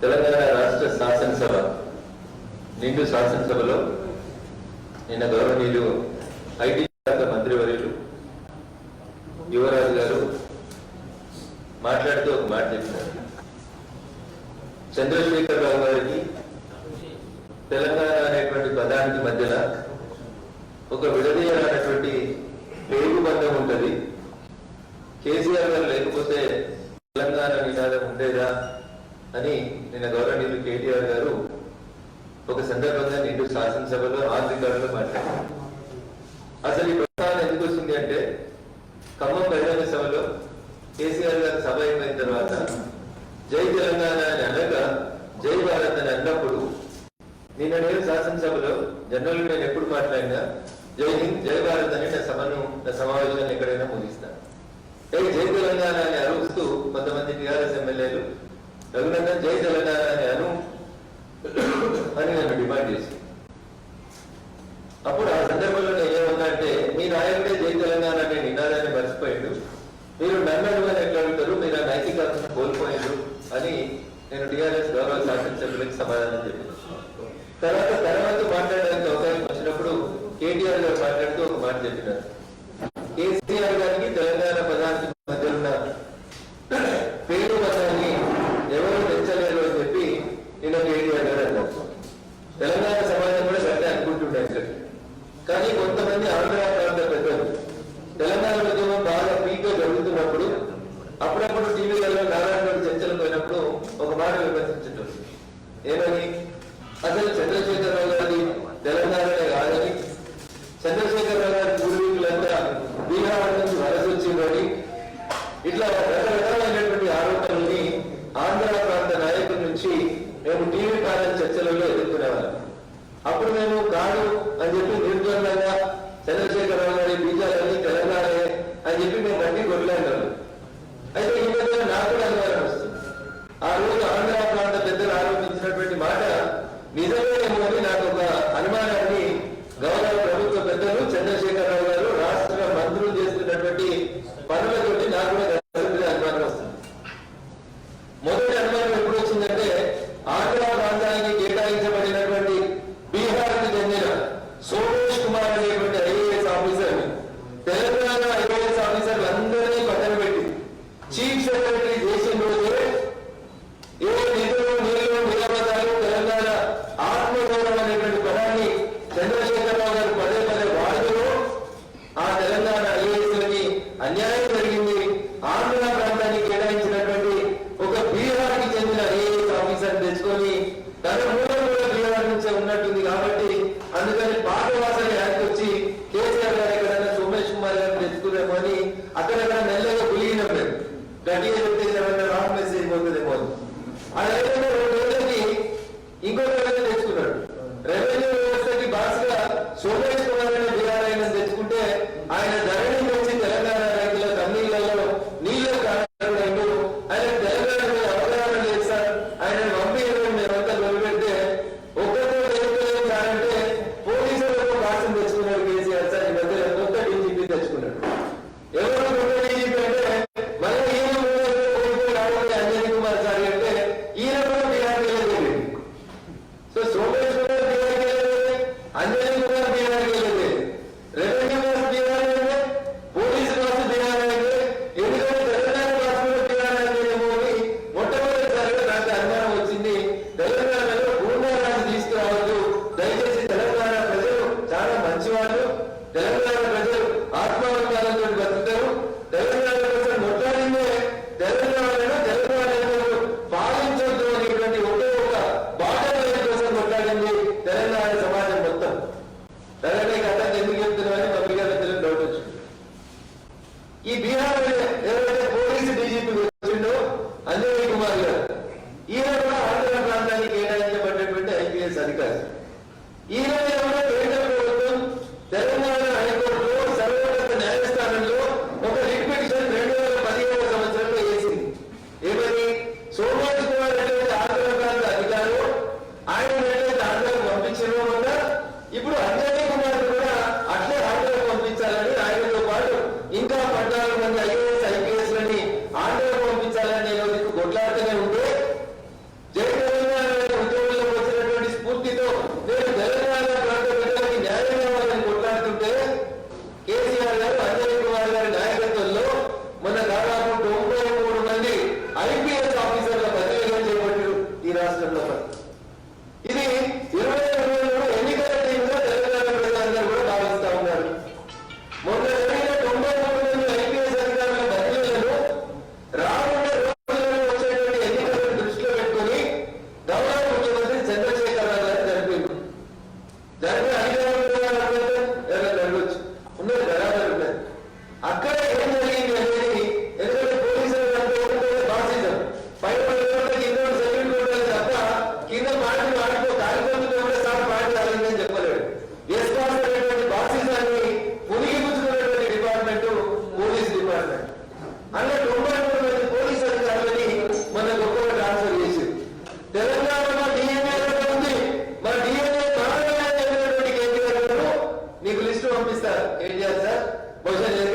తెలంగాణ రాష్ట్ర శాసనసభ నిండు శాసనసభలో నిన్న గౌరవనీయులు ఐటీ శాఖ మంత్రివర్యులు యువరాజు గారు మాట్లాడుతూ ఒక మాట చెప్పినారు చంద్రశేఖర్ రావు గారికి తెలంగాణ అనేటువంటి పదానికి మధ్యన ఒక విడదీయాలనేటువంటి పేరు బంధం ఉంటుంది. కేసీఆర్ గారు లేకపోతే తెలంగాణ నినాదం ఉండేదా? అని నిన్న గౌరవనీయులు కేటీఆర్ గారు ఒక సందర్భంగా నిండు శాసనసభలో ఆర్థికారులు మాట్లాడారు అసలు ఈ ప్రస్తావన ఎందుకు వస్తుంది అంటే ఖమ్మం బహిరంగ సభలో కేసీఆర్ గారు సభ అయిపోయిన తర్వాత జై తెలంగాణ అని అనగా జై భారత్ అని అన్నప్పుడు నిన్న నేను శాసనసభలో జనరల్ నేను ఎప్పుడు మాట్లాడినా జై హింద్ జై భారత్ అని నా సభను నా సమావేశాన్ని ఎక్కడైనా ముగిస్తాను. ఏ జై తెలంగాణ అని అరుస్తూ కొంతమంది టీఆర్ఎస్ ఎమ్మెల్యేలు రఘునందన్ జై తెలంగాణ అని అను అని నన్ను డిమాండ్ చేసి అప్పుడు ఆ సందర్భంలో నేను ఏమన్నా మీ నాయకుడే జై తెలంగాణ అనే నినాదాన్ని మర్చిపోయిండు. మీరు నన్ను అడుగుని ఎట్లా అడుగుతారు మీరు ఆ నైతికతను కోల్పోయారు అని నేను టీఆర్ఎస్ గౌరవ శాసనసభ్యులకు సమాధానం చెప్పాను. తర్వాత తర్వాత మాట్లాడడానికి అవకాశం వచ్చినప్పుడు కేటీఆర్ గారు మాట్లాడుతూ ఒక మాట చెప్పినారు కేసీఆర్ గారికి తెలంగాణ పదానికి మధ్య ఉన్న పేరు పదాన్ని ఎవరు తెచ్చలేరు అని చెప్పి నిన్న కేటీఆర్ గారు అన్నారు తెలంగాణ సమాజం కూడా గట్టే అనుకుంటుండే ఇక్కడ కానీ కొంతమంది ఆంధ్ర ప్రాంత పెద్దలు తెలంగాణ ఉద్యమం బాగా పీక్గా జరుగుతున్నప్పుడు అప్పుడప్పుడు టీవీలలో నారాయణ చర్చలు పోయినప్పుడు ఒక మాట ఏమని? అసలు చంద్రశేఖరరావు గారి తెలంగాణనే కాదని? చంద్రశేఖరరావు గారి పూర్వీకులంతా బీహార్ నుంచి వలస వచ్చిందని? ఇట్లా రకరకాలైనటువంటి ఆరోపణల్ని ఆంధ్ర ప్రాంత నాయకుల నుంచి మేము టీవీ కాలం చర్చలలో ఎదుర్కొనేవాళ్ళం. అప్పుడు మేము కాదు అని చెప్పి నిర్ద్వందంగా చంద్రశేఖరరావు గారి బీజాలన్నీ తెలంగాణే అని చెప్పి మేము గట్టి కొట్లాడాము అయితే ఈ మధ్య నాకు కూడా అనుమానం వస్తుంది ఆ రోజు ఆంధ్ర ప్రాంత పెద్దలు ఆరోపించినటువంటి మాట నిజమేనేమో అని నాకు ఒక అనుమానాన్ని గౌరవ ప్రభుత్వ పెద్దలు చంద్రశేఖరరావు గారు రాష్ట్ర చెప్తున్నాడు రెవెన్యూ వ్యవస్థకి బాస్గా సోమేష్ చెప్పారు ఈరోజు ఎవరో India's sir.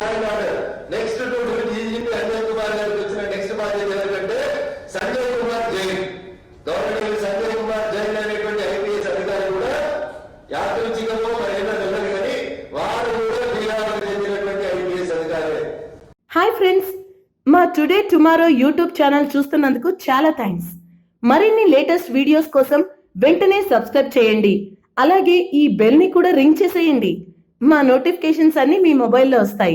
Additional order next to DGP Ajay Kumar గారికి వచ్చిన నెక్స్ట్ బాధ్యత ఏంటంటే సంజయ్ కుమార్ జైన్. గవర్నమెంట్ సంజయ్ కుమార్ జైన్ అనేటువంటి ఐపీఎస్ అధికారి కూడా యాదృచ్ఛికంలో మరి ఏదో తెలియదు కానీ వారు కూడా బీహార్కు చెందినటువంటి ఐపీఎస్ అధికారి. హాయ్ ఫ్రెండ్స్ మా టుడే టుమారో యూట్యూబ్ ఛానల్ చూస్తున్నందుకు చాలా థ్యాంక్స్ మరిన్ని లేటెస్ట్ వీడియోస్ కోసం వెంటనే సబ్స్క్రైబ్ చేయండి. అలాగే ఈ బెల్ని కూడా రింగ్ చేసేయండి. మా నోటిఫికేషన్స్ అన్ని మీ మొబైల్లో వస్తాయి.